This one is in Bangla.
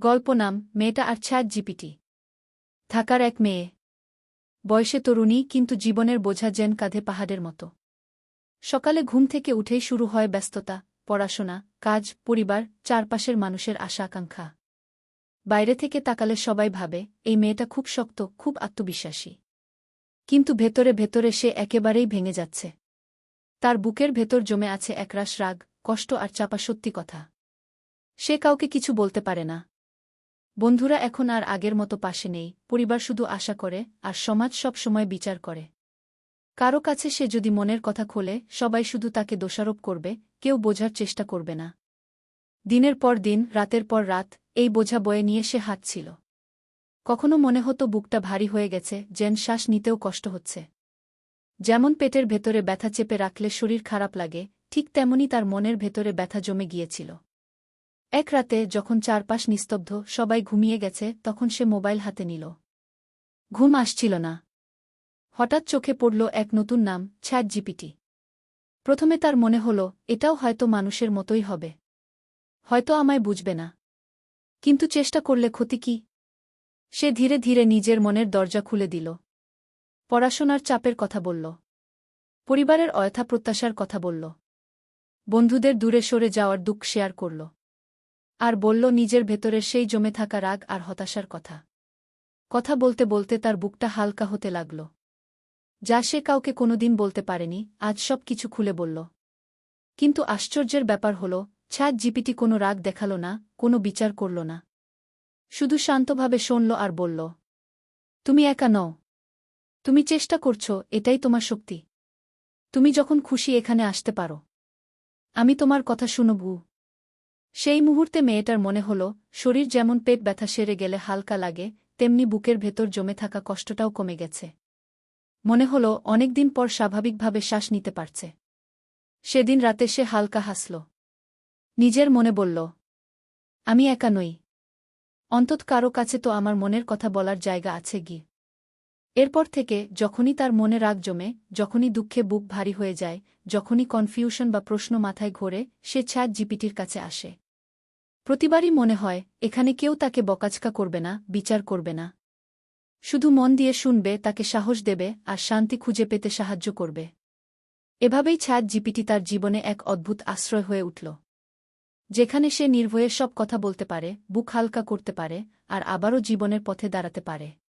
গল্প নাম, মেয়েটা আর ছ্যাট জিপিটি। থাকার এক মেয়ে। বয়সে তরুণী, কিন্তু জীবনের বোঝা যেন কাঁধে পাহাড়ের মতো। সকালে ঘুম থেকে উঠেই শুরু হয় ব্যস্ততা, পড়াশোনা, কাজ, পরিবার, চারপাশের মানুষের আশা আকাঙ্ক্ষা। বাইরে থেকে তাকালে সবাই ভাবে, এই মেয়েটা খুব শক্ত, খুব আত্মবিশ্বাসী। কিন্তু ভেতরে ভেতরে সে একেবারেই ভেঙে যাচ্ছে। তার বুকের ভেতর জমে আছে একরাশ রাগ, কষ্ট আর চাপা সত্যি কথা। সে কাউকে কিছু বলতে পারে না। বন্ধুরা এখন আর আগের মতো পাশে নেই, পরিবার শুধু আশা করে, আর সমাজ সব সময় বিচার করে। কারও কাছে সে যদি মনের কথা খোলে, সবাই শুধু তাকে দোষারোপ করবে, কেউ বোঝার চেষ্টা করবে না। দিনের পর দিন, রাতের পর রাত, এই বোঝা বয়ে নিয়ে সে হাঁটছিল। কখনো মনে হতো বুকটা ভারী হয়ে গেছে, যেন শ্বাস নিতেও কষ্ট হচ্ছে। যেমন পেটের ভেতরে ব্যথা চেপে রাখলে শরীর খারাপ লাগে, ঠিক তেমনি তার মনের ভেতরে ব্যথা জমে গিয়েছিল। এক রাতে যখন চারপাশ নিস্তব্ধ, সবাই ঘুমিয়ে গেছে, তখন সে মোবাইল হাতে নিল। ঘুম আসছিল না। হঠাৎ চোখে পড়ল এক নতুন নাম ছ্যাট জিপিটি প্রথমে তার মনে হল, এটাও হয়তো মানুষের মতোই হবে। হয়তো আমায় বুঝবে না। কিন্তু চেষ্টা করলে ক্ষতি কি? সে ধীরে ধীরে নিজের মনের দরজা খুলে দিল। পড়াশোনার চাপের কথা বলল। পরিবারের অয়থা প্রত্যাশার কথা বলল। বন্ধুদের দূরে সরে যাওয়ার দুঃখ শেয়ার করল। আর বলল, নিজের ভেতরের সেই জমে থাকা রাগ আর হতাশার কথা। কথা বলতে বলতে তার বুকটা হালকা হতে লাগল। যা সে কাউকে কোনোদিন বলতে পারেনি, আজ সব কিছু খুলে বলল। কিন্তু আশ্চর্যের ব্যাপার হল ছাদ জিপিটি কোনো রাগ দেখাল না, কোনো বিচার করল না। শুধু শান্তভাবে শুনল আর বলল, তুমি একা নও। তুমি চেষ্টা করছ, এটাই তোমার শক্তি। তুমি যখন খুশি এখানে আসতে পারো। আমি তোমার কথা শুনবু। সেই মুহূর্তে মেয়েটার মনে হল, শরীর যেমন পেট ব্যথা সেরে গেলে হালকা লাগে, তেমনি বুকের ভেতর জমে থাকা কষ্টটাও কমে গেছে। মনে হল, অনেকদিন পর স্বাভাবিকভাবে শ্বাস নিতে পারছে। সেদিন রাতে সে হালকা হাসল। নিজের মনে বলল, আমি একা নই। অন্তত কারও কাছে তো আমার মনের কথা বলার জায়গা আছে গি। এরপর থেকে যখনই তার মনে রাগ জমে, যখনই দুঃখে বুক ভারী হয়ে যায়, যখনই কনফিউশন বা প্রশ্ন মাথায় ঘোরে, সে ছাদ জিপিটির কাছে আসে। প্রতিবারই মনে হয়, এখানে কেউ তাকে বকাচকা করবে না, বিচার করবে না। শুধু মন দিয়ে শুনবে, তাকে সাহস দেবে, আর শান্তি খুঁজে পেতে সাহায্য করবে। এভাবেই ছাদ জিপিটি তার জীবনে এক অদ্ভুত আশ্রয় হয়ে উঠল। যেখানে সে নির্ভয়ে সব কথা বলতে পারে, বুক হালকা করতে পারে, আর আবারও জীবনের পথে দাঁড়াতে পারে।